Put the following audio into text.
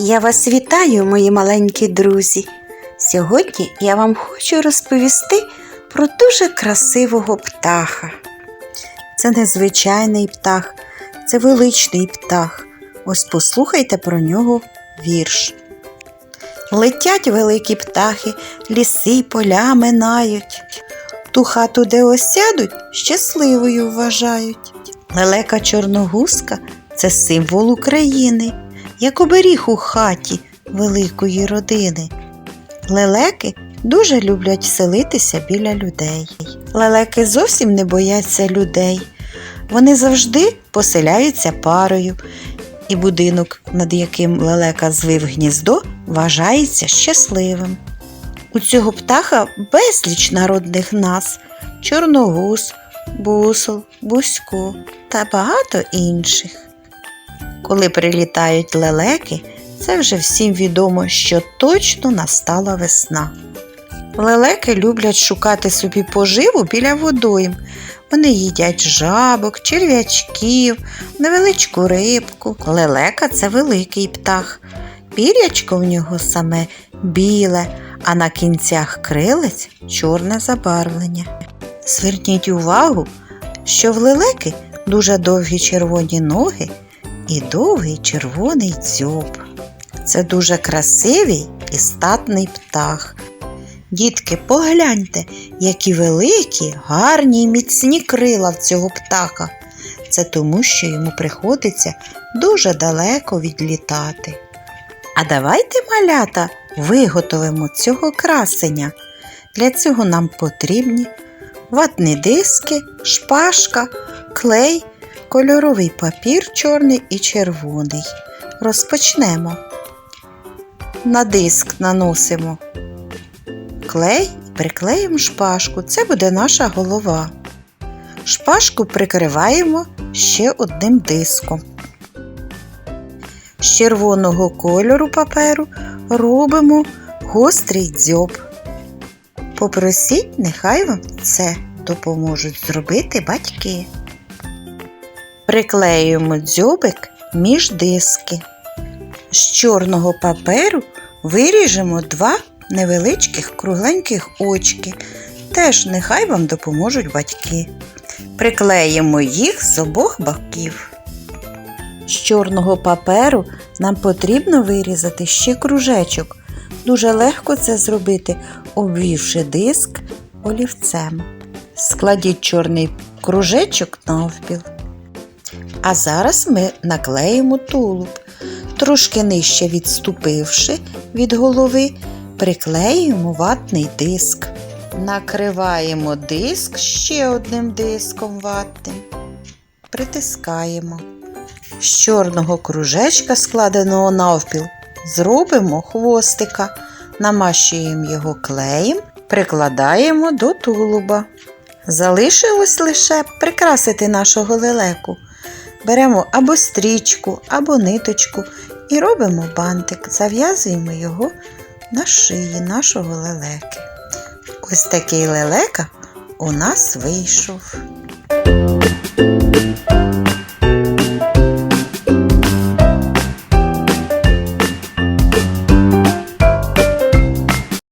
Я вас вітаю, мої маленькі друзі. Сьогодні я вам хочу розповісти про дуже красивого птаха. Це незвичайний птах, це величний птах. Ось послухайте про нього вірш. Летять великі птахи, ліси поля минають. Ту хату, де осядуть, щасливою вважають. Лелека чорногузка це символ України, як оберіг у хаті великої родини. Лелеки дуже люблять селитися біля людей. Лелеки зовсім не бояться людей. Вони завжди поселяються парою, і будинок, над яким лелека звив гніздо, вважається щасливим. У цього птаха безліч народних назв чорногуз, бусол, бусько та багато інших. Коли прилітають лелеки, це вже всім відомо, що точно настала весна. Лелеки люблять шукати собі поживу біля водойм. Вони їдять жабок, черв'ячків, невеличку рибку. Лелека це великий птах. Пірячко в нього саме біле, а на кінцях крилець чорне забарвлення. Зверніть увагу, що в лелеки дуже довгі червоні ноги і довгий червоний дзьоб. Це дуже красивий і статний птах. Дітки, погляньте, які великі, гарні й міцні крила в цього птаха. Це тому, що йому приходиться дуже далеко відлітати. А давайте, малята, виготовимо цього красення. Для цього нам потрібні ватні диски, шпажка, клей, кольоровий папір чорний і червоний. Розпочнемо. На диск наносимо клей і приклеїмо шпажку. Це буде наша голова. Шпажку прикриваємо ще одним диском. З червоного кольору паперу робимо гострий дзьоб. Попросіть, нехай вам це допоможуть зробити батьки. Приклеюємо дзьобик між диски. З чорного паперу виріжемо два невеличких кругленьких очки. Теж нехай вам допоможуть батьки. Приклеїмо їх з обох боків. З чорного паперу нам потрібно вирізати ще кружечок. Дуже легко це зробити, обвівши диск олівцем. Складіть чорний кружечок навпіл. А зараз ми наклеїмо тулуб. Трошки нижче відступивши від голови, приклеюємо ватний диск. Накриваємо диск ще одним диском ватним. Притискаємо. З чорного кружечка, складеного навпіл, зробимо хвостика, намащуємо його клеєм, прикладаємо до тулуба. Залишилось лише прикрасити нашого лелеку. Беремо або стрічку, або ниточку і робимо бантик, зав'язуємо його на шиї нашого лелеки. Ось такий лелека у нас вийшов.